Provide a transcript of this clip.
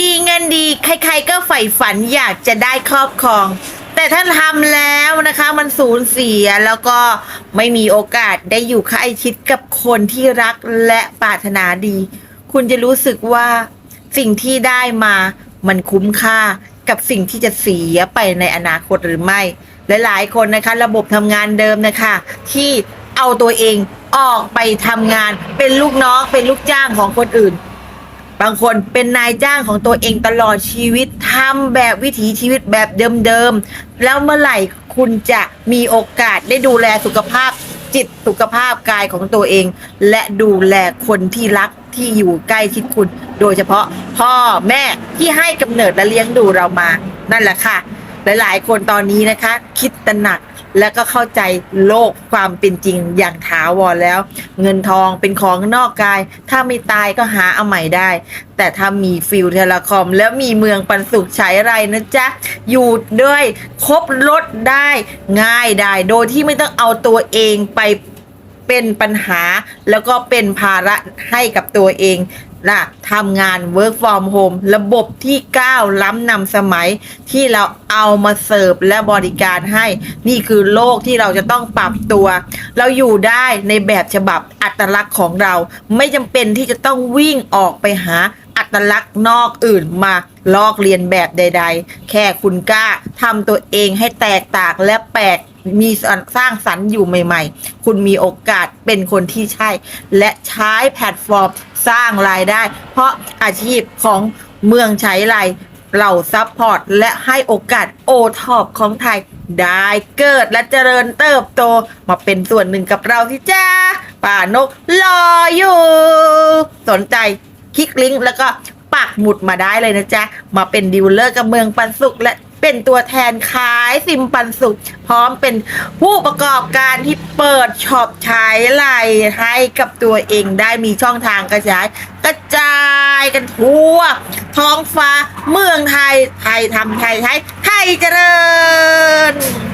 ดีเงินดีใครๆก็ใฝ่ฝันอยากจะได้ครอบครอง แต่ถ้าทำแล้วนะคะ มันสูญเสียแล้วก็ไม่มีโอกาสได้อยู่ใกล้ชิดกับคนที่รักและปรารถนาดี คุณจะรู้สึกว่าสิ่งที่ได้มามันคุ้มค่ากับสิ่งที่จะเสียไปในอนาคตหรือไม่และหลายคนนะคะ ระบบทำงานเดิมนะคะ ที่เอาตัวเองออกไปทำงานเป็นลูกน้องเป็นลูกจ้างของคนอื่น บางคนเป็นนายจ้างของตัวเองตลอดชีวิตทำแบบวิถีชีวิตแบบเดิมๆ แล้วเมื่อไหร่คุณจะมีโอกาสได้ดูแลสุขภาพจิตสุขภาพกายของตัวเอง และดูแลคนที่รักที่อยู่ใกล้ชิดคุณ โดยเฉพาะพ่อแม่ที่ให้กำเนิดและเลี้ยงดูเรามา นั่นแหละค่ะ หลาย ๆ คนตอนนี้นะคะ คิดตระหนักและก็เข้าใจโลกความเป็นจริงอย่างถาวรแล้ว เงินทองเป็นของนอกกาย ถ้าไม่ตายก็หาเอาใหม่ได้ แต่ถ้ามีฟิลเทเลคอม แล้วมีเมืองปันสุขใช้ไรนะจ๊ะ อยู่ด้วยครบรถได้ง่ายได้ โดยที่ไม่ต้องเอาตัวเองไป เป็นปัญหา แล้วก็เป็นภาระให้กับตัวเองนะทำงาน work from home ระบบที่ก้าวล้ำนำสมัยที่เราเอามาเสิร์ฟและบริการให้ นี่คือโลกที่เราจะต้องปรับตัว เราอยู่ได้ในแบบฉบับอัตลักษณ์ของเรา ไม่จำเป็นที่จะต้องวิ่งออกไปหาอัตลักษณ์นอกอื่นมาลอกเลียนแบบใด ๆ แค่คุณกล้าทำตัวเองให้แตกต่างและแปลก มีสร้างสรรค์อยู่ใหม่ ๆ คุณมีโอกาสเป็นคนที่ใช่ และใช้แพลตฟอร์มสร้างรายได้ เพราะอาชีพของเมืองใช้ไรเราซัพพอร์ตและให้โอกาสโอท็อปของไทย ได้เกิดและเจริญเติบโต มาเป็นส่วนหนึ่งกับเราที่จ้าป่านกรออยู่ สนใจคลิกลิงก์แล้วก็ปักหมุดมาได้เลยนะจ๊ะ มาเป็นดีลเลอร์กับเมืองปันสุขและ เป็นตัวแทนขายซิมปันสุข พร้อมเป็นผู้ประกอบการที่เปิดช็อปใช้ไลน์ให้กับตัวเองได้มีช่องทางกระจาย กระจายกันทั่ว ท้องฟ้าเมืองไทย ไทยทำไทยใช้ไทยเจริญ